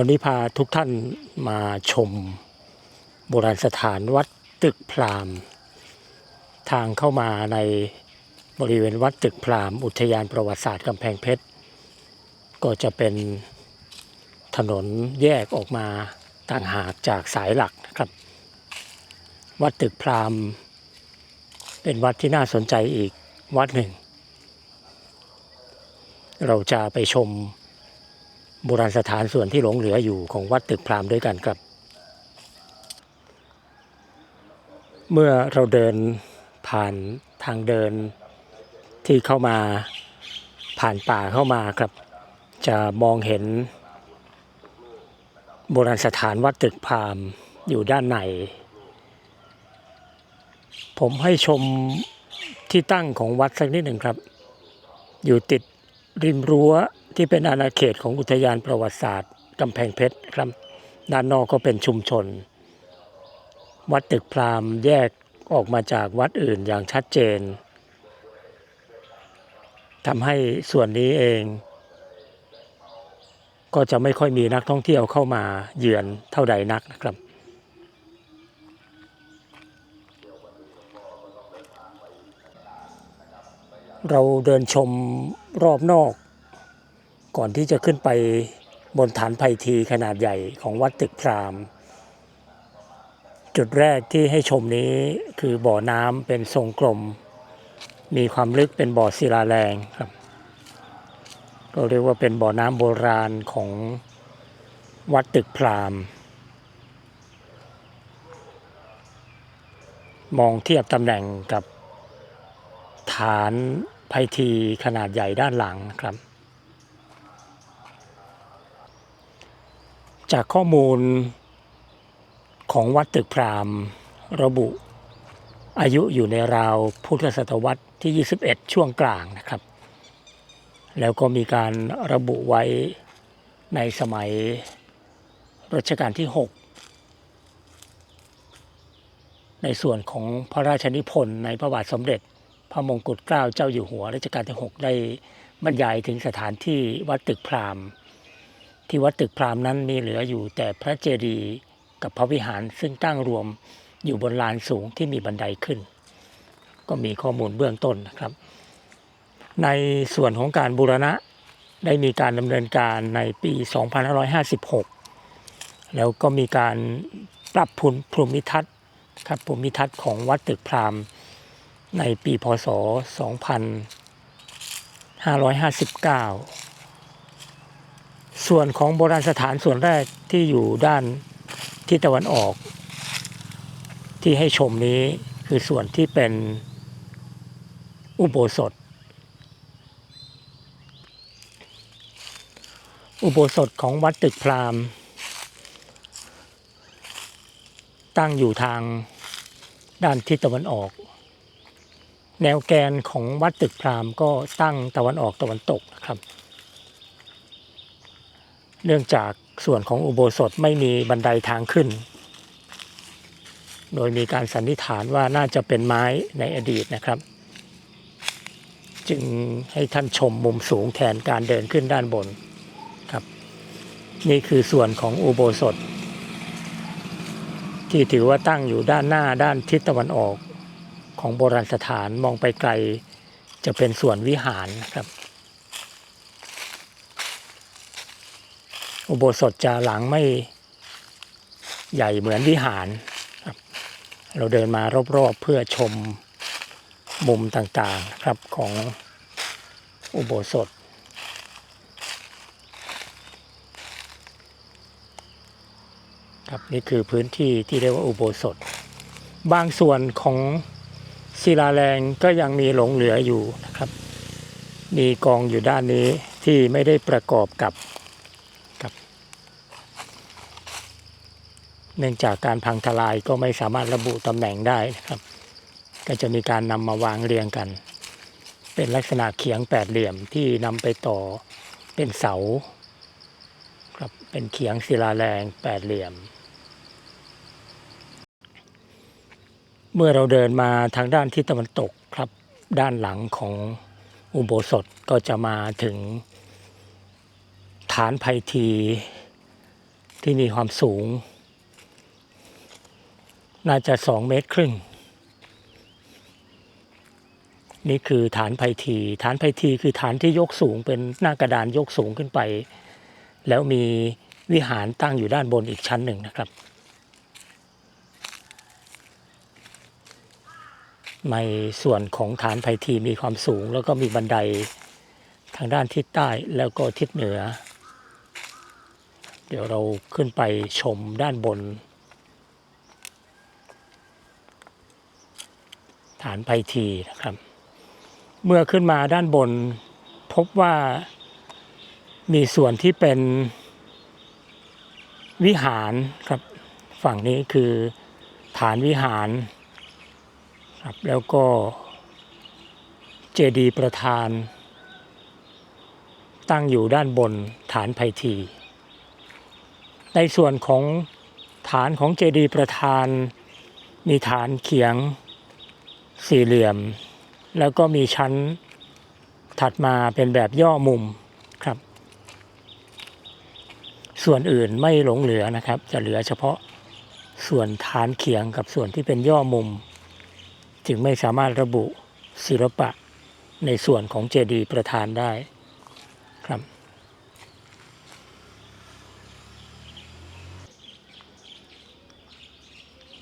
วันนี้พาทุกท่านมาชม โบราณสถานวัดตึกพรามทางเข้ามาในบริเวณวัดตึกพรามอุทยานประวัติศาสตร์กำแพงเพชร ก็จะเป็นถนนแยกออกมาต่างหากจากสายหลักนะครับ วัดตึกพรามเป็นวัดที่น่าสนใจอีกวัดหนึ่ง เราจะไปชม โบราณสถานส่วนที่หลงเหลืออยู่ของวัดตึกพราหมณ์ด้วยกันครับ เมื่อเราเดินผ่านทางเดินที่เข้ามาผ่านป่าเข้ามาครับ จะมองเห็น โบราณสถานวัดตึกพราหม์อยู่ด้านในผมให้ชมที่ตั้งของวัดสักนิดหนึ่งครับ อยู่ติด ริมรั้วที่เป็นอาณาเขตของอุทยานประวัติศาสตร์กำแพงเพชรครับด้านนอกก็เป็นชุมชน วัดตึกพราหมณ์แยกออกมาจากวัดอื่นอย่างชัดเจนทำให้ส่วนนี้เอง ก็จะไม่ค่อยมีนักท่องเที่ยวเข้ามาเยือนเท่าใดนักนะครับ เราเดินชมรอบนอก ก่อนที่จะขึ้นไปบนฐานไผ่ทีขนาดใหญ่ของวัดตึกพราม จุดแรกที่ให้ชมนี้คือบ่อน้ำเป็นทรงกลม มีความลึกเป็นบ่อศิลาแรงครับก็เรียกว่าเป็นบ่อน้ำโบราณของวัดตึกพรามมองเทียบตำแหน่งกับ ฐานไพทีขนาดใหญ่ด้านหลังครับ จากข้อมูลของวัดตึกพราหม์ระบุ อายุอยู่ในราวพุทธศตวรรษที่ 21 ช่วงกลางนะครับ แล้วก็มีการระบุไว้ในสมัยรัชกาลที่ 6 ในส่วนของพระราชนิพนธ์ในพระบาทสมเด็จ พระมงกุฎเกล้าเจ้าอยู่หัวรัชกาลที่ 6 ได้บรรยายถึงสถานที่วัดตึกพราหมณ์ ที่วัดตึกพราหมณ์นั้นมีเหลืออยู่แต่พระเจดีย์กับพระวิหารซึ่งตั้งรวมอยู่บนลานสูงที่มีบันไดขึ้น ก็มีข้อมูลเบื้องต้นนะครับ ในส่วนของการบูรณะได้มีการดำเนินการในปี 2556 แล้วก็มีการปรับภูมิภูมิทัศน์ครับภูมิทัศน์ของวัดตึกพราหมณ์ ในปีพศ 2559 ส่วนของโบราณสถานส่วนแรกที่อยู่ด้านทิศตะวันออก ที่ให้ชมนี้คือส่วนที่เป็นอุโบสถ อุโบสถของวัดตึกพราหมณ์ ตั้งอยู่ทางด้านทิศตะวันออก แนวแกนของวัดตึกพราหมณ์ก็ตั้งตะวันออกตะวันตกนะครับ เนื่องจากส่วนของอุโบสถไม่มีบันไดทางขึ้น โดยมีการสันนิษฐานว่าน่าจะเป็นไม้ในอดีตนะครับ จึงให้ท่านชมมุมสูงแทนการเดินขึ้นด้านบนครับ นี่คือส่วนของอุโบสถ ที่ถือว่าตั้งอยู่ด้านหน้าด้านทิศตะวันออก ของโบราณสถานมองไปไกลจะเป็นส่วนวิหารนะครับ อุโบสถจะหลังไม่ใหญ่เหมือนวิหารครับ เราเดินมารอบๆเพื่อชมมุมต่างๆครับของอุโบสถ ครับนี่คือพื้นที่ที่เรียกว่าอุโบสถ บางส่วนของ ศิลาแรงก็ยังมีหลงเหลืออยู่นะครับ มีกองอยู่ด้านนี้ที่ไม่ได้ประกอบกับกับ เนื่องจากการพังทลายก็ไม่สามารถระบุตำแหน่งได้นะครับ ก็จะมีการนำมาวางเรียงกัน เป็นลักษณะเขียงแปดเหลี่ยมที่นำไปต่อเป็นเสาครับเป็นเขียงศิลาแรงแปดเหลี่ยม เมื่อเราเดินมาทางด้านทิศตะวันตกครับ ด้านหลังของอุโบสถก็จะมาถึง ฐานไพทีที่มีความสูง น่าจะสองเมตรครึ่ง นี่คือฐานไพทีฐานไพทีคือฐานที่ยกสูงเป็นหน้ากระดานยกสูงขึ้นไป แล้วมีวิหารตั้งอยู่ด้านบนอีกชั้นหนึ่งนะครับ ในส่วนของฐานไพทีมีความสูง แล้วก็มีบันไดทางด้านทิศใต้แล้วก็ทิศเหนือ เดี๋ยวเราขึ้นไปชมด้านบน ฐานไพทีนะครับ เมื่อขึ้นมาด้านบนพบว่ามีส่วนที่เป็นวิหารครับ ฝั่งนี้คือฐานวิหาร ครับแล้วก็เจดีย์ประธาน ตั้งอยู่ด้านบนฐานไพที ในส่วนของฐานของเจดีย์ประธาน มีฐานเขียงสี่เหลี่ยม แล้วก็มีชั้นถัดมาเป็นแบบย่อมุมครับ ส่วนอื่นไม่หลงเหลือนะครับ จะเหลือเฉพาะส่วนฐานเขียงกับส่วนที่เป็นย่อมุม จึงไม่สามารถระบุศิลปะในส่วนของเจดีย์ประธานได้ครับ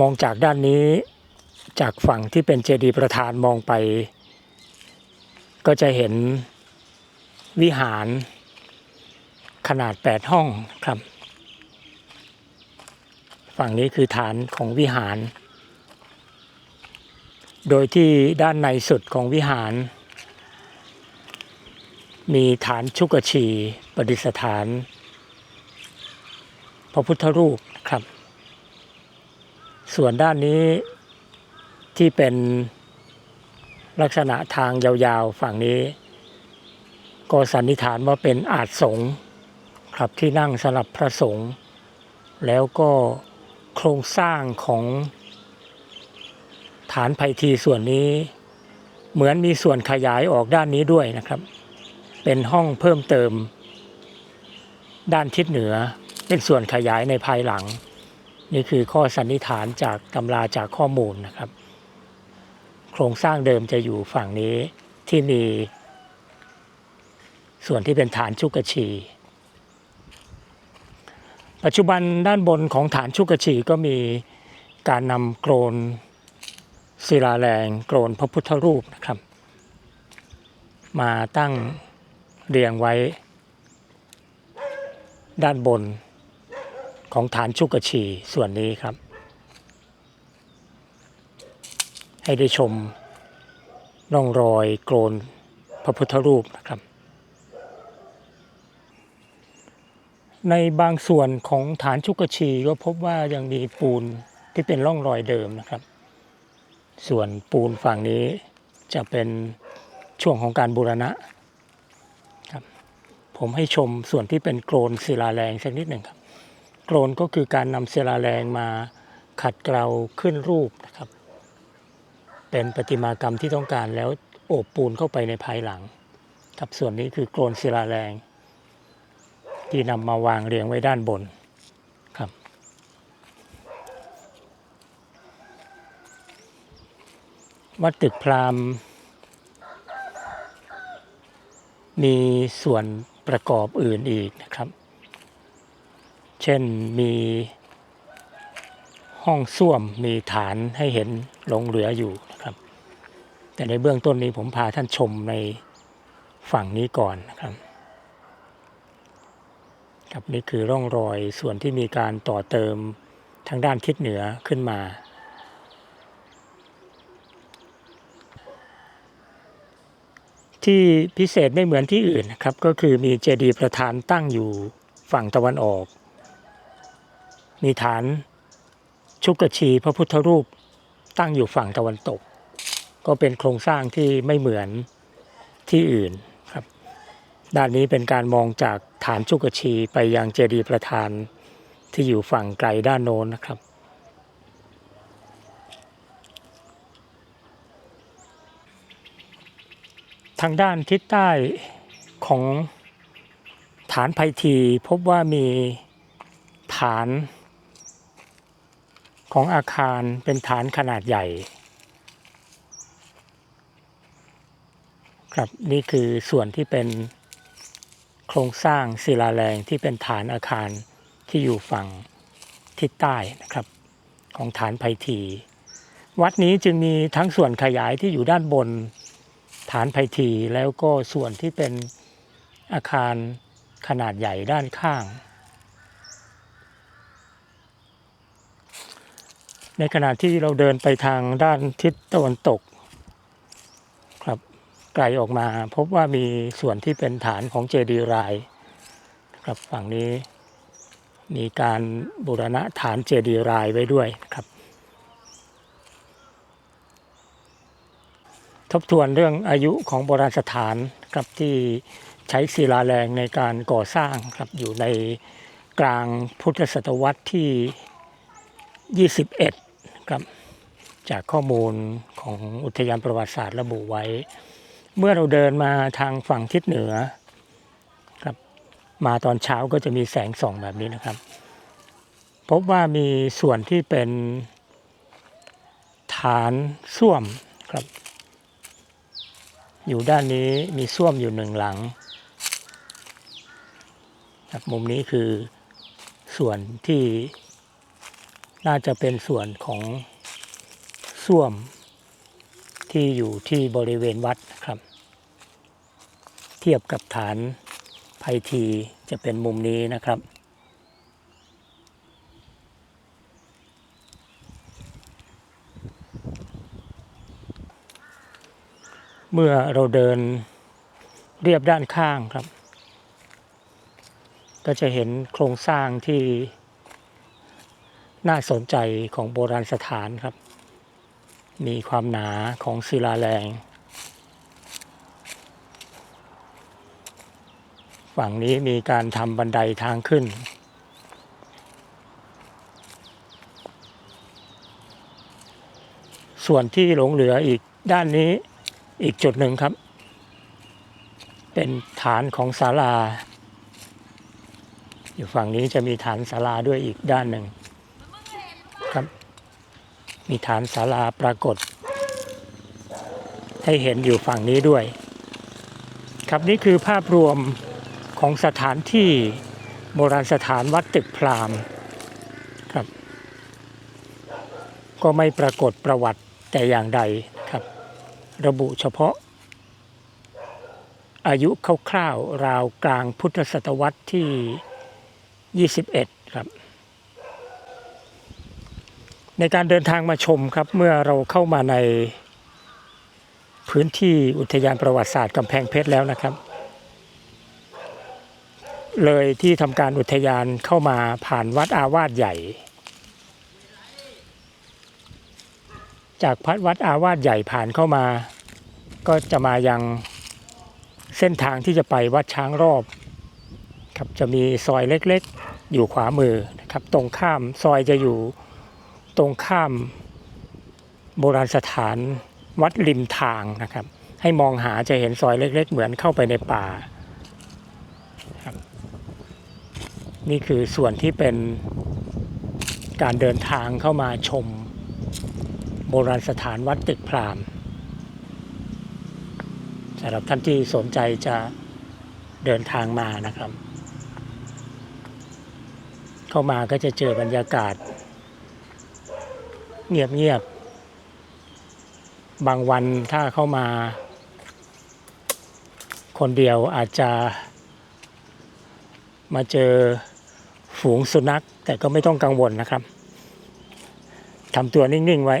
มองจากด้านนี้จากฝั่งที่เป็นเจดีย์ประธานมองไป ก็จะเห็นวิหารขนาด 8 ห้องครับ ฝั่งนี้คือฐานของวิหาร โดยที่ด้านในสุดของวิหาร มีฐานชุกชีประดิษฐาน พระพุทธรูปครับ ส่วนด้านนี้ที่เป็นลักษณะทางยาวๆฝั่งนี้ ก็สันนิษฐานว่าเป็นอาจสงครับที่นั่งสลับพระสงฆ์แล้วก็โครงสร้างของ ฐานไพทีส่วนนี้ เหมือนมีส่วนขยายออกด้านนี้ด้วยนะครับ เป็นห้องเพิ่มเติม ด้านทิศเหนือเป็นส่วนขยายในภายหลัง นี่คือข้อสันนิษฐานจากตำราจากข้อมูลนะครับ โครงสร้างเดิมจะอยู่ฝั่งนี้ที่มี ส่วนที่เป็นฐานชุกชี ปัจจุบันด้านบนของฐานชุกชีก็มีการนำโกรน ศิลาแรงโกรนพระพุทธรูปนะครับ มาตั้งเรียงไว้ ด้านบนของฐานชุกชีส่วนนี้ครับ ให้ได้ชมร่องรอยโกรนพระพุทธรูปนะครับ ในบางส่วนของฐานชุกชีก็พบว่ายังมีปูนที่เป็นร่องรอยเดิมนะครับ ส่วนปูนฝั่งนี้จะเป็นช่วงของการบูรณะครับผมให้ชมส่วนที่เป็นโกรนศิลาแรงสักนิดหนึ่งครับโกรนก็คือการนำศิลาแรงมาขัดเกลาขึ้นรูปนะครับ เป็นประติมากรรมที่ต้องการแล้วโอบปูนเข้าไปในภายหลัง ครับส่วนนี้คือโกรนศิลาแรง ที่นำมาวางเรียงไว้ด้านบนครับ วัดตึกพราหมณ์ มีส่วนประกอบอื่นอีกนะครับ เช่นมีห้องส้วมมีฐานให้เห็นหลงเหลืออยู่นะครับ แต่ในเบื้องต้นนี้ผมพาท่านชมในฝั่งนี้ก่อนนะครับครับนี่คือร่องรอยส่วนที่มีการต่อเติมทางด้านทิศเหนือขึ้นมา ที่พิเศษไม่เหมือนที่อื่นนะครับ ก็คือมีเจดีย์ประธานตั้งอยู่ฝั่งตะวันออก มีฐานชุกชีพระพุทธรูปตั้งอยู่ฝั่งตะวันตก ก็เป็นโครงสร้างที่ไม่เหมือนที่อื่นครับ ด้านนี้เป็นการมองจากฐานชุกชีไปยังเจดีย์ประธานที่อยู่ฝั่งไกลด้านโน้นนะครับ ทางด้านทิศใต้ของฐานไพทีพบว่ามีฐานของอาคารเป็นฐานขนาดใหญ่ ครับนี่คือส่วนที่เป็นโครงสร้างศิลาแรงที่เป็นฐานอาคารที่อยู่ฝั่งทิศใต้นะครับ ของฐานไพที วัดนี้จึงมีทั้งส่วนขยายที่อยู่ด้านบน ฐานไพทีแล้วก็ส่วนที่เป็นอาคารขนาดใหญ่ด้านข้าง ในขณะที่เราเดินไปทางด้านทิศตะวันตก ครับไกลออกมาพบว่ามีส่วนที่เป็นฐานของเจดีย์รายครับฝั่งนี้มีการบูรณะฐานเจดีย์รายไว้ด้วยครับ ทบทวนเรื่องอายุของโบราณสถานครับที่ใช้ศิลาแรงในการก่อสร้างครับอยู่ในกลางพุทธศตวรรษที่ 21 ครับจากข้อมูลของอุทยานประวัติศาสตร์ระบุไว้ เมื่อเราเดินมาทางฝั่งทิศเหนือครับมาตอนเช้าก็จะมีแสงส่องแบบนี้นะครับ พบว่ามีส่วนที่เป็นฐานส้วมครับ อยู่ด้านนี้มีส้วมอยู่หนึ่งหลังครับมุมนี้คือส่วนที่น่าจะเป็นส่วนของส้วมที่อยู่ที่บริเวณวัดครับ เทียบกับฐานไพทีจะเป็นมุมนี้นะครับ เมื่อเราเดินเรียบด้านข้างครับ ก็จะเห็นโครงสร้างที่น่าสนใจของโบราณสถานครับ มีความหนาของศิลาแรง ฝั่งนี้มีการทำบันไดทางขึ้นส่วนที่หลงเหลืออีกด้านนี้ อีกจุดหนึ่งครับ เป็นฐานของศาลา อยู่ฝั่งนี้จะมีฐานศาลาด้วยอีกด้านหนึ่งครับ มีฐานศาลาปรากฏ ให้เห็นอยู่ฝั่งนี้ด้วย ครับนี่คือภาพรวมของสถานที่โบราณสถานวัดตึกพรามครับ ก็ไม่ปรากฏประวัติแต่อย่างใด ระบุเฉพาะ อายุคร่าวๆราวกลางพุทธศตวรรษที่ 21 ครับ ในการเดินทางมาชมครับเมื่อเราเข้ามาในพื้นที่อุทยานประวัติศาสตร์กำแพงเพชรแล้วนะครับ เลยที่ทำการอุทยานเข้ามาผ่านวัดอาวาสใหญ่ จากพัดวัดอาวาสใหญ่ผ่านเข้ามา ก็จะมายังเส้นทางที่จะไปวัดช้างรอบครับจะมีซอยเล็กๆ อยู่ขวามือนะครับ ตรงข้ามซอยจะอยู่ตรงข้ามโบราณสถานวัดริมทางนะครับ ให้มองหาจะเห็นซอยเล็ก ๆ เหมือนเข้าไปในป่าครับนี่คือส่วนที่เป็นการเดินทางเข้ามาชม โบราณสถานวัดตึกพรามสำหรับท่านที่สนใจจะเดินทางมานะครับ เข้ามาก็จะเจอบรรยากาศ เงียบๆบางวันถ้าเข้ามา คนเดียวอาจจะมาเจอฝูงสุนัข แต่ก็ไม่ต้องกังวลนะครับทำตัวนิ่ง ๆ ไว้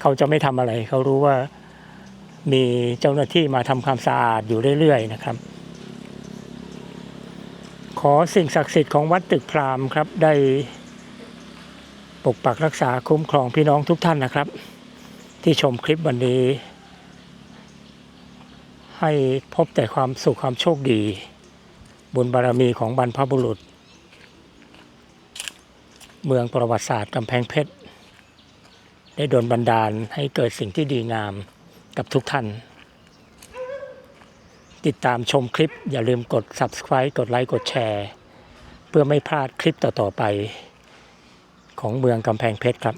เขาจะไม่ทำอะไร เขารู้ว่ามีเจ้าหน้าที่มาทำความสะอาดอยู่เรื่อยๆนะครับ ขอสิ่งศักดิ์สิทธิ์ของวัดตึกพราหม์ครับได้ปกปักรักษาคุ้มครองพี่น้องทุกท่านนะครับ ที่ชมคลิปวันนี้ ให้พบแต่ความสุขความโชคดี บุญบารมีของบรรพบุรุษ เมืองประวัติศาสตร์กำแพงเพชร ได้โดนบันดาลให้เกิดสิ่งที่ดีงามกับทุกท่าน ติดตามชมคลิปอย่าลืมกด subscribe กดไลค์กดแชร์ เพื่อไม่พลาดคลิปต่อๆไป ของเมืองกำแพงเพชรครับ